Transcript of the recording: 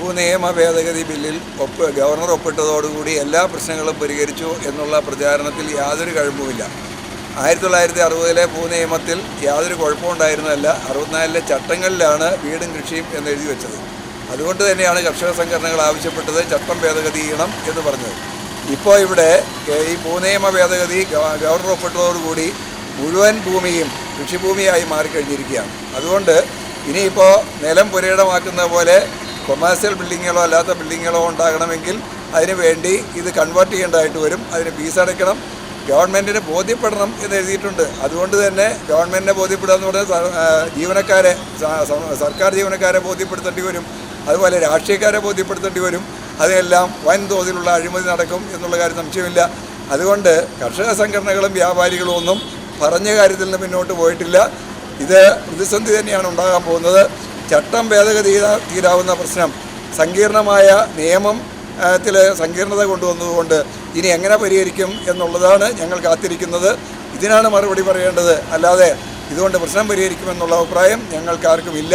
ഭൂനിയമ ഭേദഗതി ബില്ലിൽ ഒപ്പ് ഗവർണർ ഒപ്പിട്ടതോടുകൂടി എല്ലാ പ്രശ്നങ്ങളും പരിഹരിച്ചു എന്നുള്ള പ്രചാരണത്തിൽ യാതൊരു കഴിവുമില്ല ആയിരത്തി തൊള്ളായിരത്തി അറുപതിലെ ഭൂനിയമത്തിൽ യാതൊരു കുഴപ്പമുണ്ടായിരുന്നതല്ല അറുപത്തിനാലിലെ ചട്ടങ്ങളിലാണ് വീടും കൃഷിയും എന്ന് എഴുതി വെച്ചത്. അതുകൊണ്ട് തന്നെയാണ് കർഷക സംഘടനകൾ ആവശ്യപ്പെട്ടത് ചട്ടം ഭേദഗതി ചെയ്യണം എന്ന് പറഞ്ഞത്. ഇപ്പോൾ ഇവിടെ ഈ ഭൂനിയമ ഭേദഗതി ഗവ- ഗവർണർ ഒപ്പിട്ടതോടുകൂടി മുഴുവൻ ഭൂമിയും കൃഷിഭൂമിയായി മാറിക്കഴിഞ്ഞിരിക്കുകയാണ്. അതുകൊണ്ട് ഇനിയിപ്പോൾ നിലം പുരയിടമാക്കുന്ന പോലെ കൊമേഴ്സ്യൽ ബിൽഡിങ്ങുകളോ അല്ലാത്ത ബിൽഡിങ്ങുകളോ ഉണ്ടാകണമെങ്കിൽ അതിന് വേണ്ടി ഇത് കൺവേർട്ട് ചെയ്യേണ്ടതായിട്ട് വരും. അതിന് ഫീസ് അടയ്ക്കണം. ഗവൺമെന്റിന് ബോധ്യപ്പെടണം എന്ന് എഴുതിയിട്ടുണ്ട്. അതുകൊണ്ട് തന്നെ ഗവൺമെന്റിനെ ബോധ്യപ്പെടുക എന്ന് പറഞ്ഞാൽ ജീവനക്കാരെ സർക്കാർ ജീവനക്കാരെ ബോധ്യപ്പെടുത്തേണ്ടി വരും. അതുപോലെ രാഷ്ട്രീയക്കാരെ ബോധ്യപ്പെടുത്തേണ്ടി വരും. അതെല്ലാം വൻതോതിലുള്ള അഴിമതി നടക്കും എന്നുള്ള കാര്യം സംശയമില്ല. അതുകൊണ്ട് കർഷക സംഘടനകളും വ്യാപാരികളും ഒന്നും പറഞ്ഞ കാര്യത്തിൽ നിന്ന് മുന്നോട്ട് പോയിട്ടില്ല. ഇത് പ്രതിസന്ധി തന്നെയാണ് ഉണ്ടാകാൻ പോകുന്നത്. ചട്ടം ഭേദഗതി തീരാവുന്ന പ്രശ്നം. സങ്കീർണമായ നിയമം ത്തിൽ സങ്കീർണത കൊണ്ടുവന്നതുകൊണ്ട് ഇനി എങ്ങനെ പരിഹരിക്കും എന്നുള്ളതാണ് ഞങ്ങൾ കാത്തിരിക്കുന്നത്. ഇതിനാണ് മറുപടി പറയേണ്ടത്. അല്ലാതെ ഇതുകൊണ്ട് പ്രശ്നം പരിഹരിക്കുമെന്നുള്ള അഭിപ്രായം ഞങ്ങൾക്കാർക്കും ഇല്ല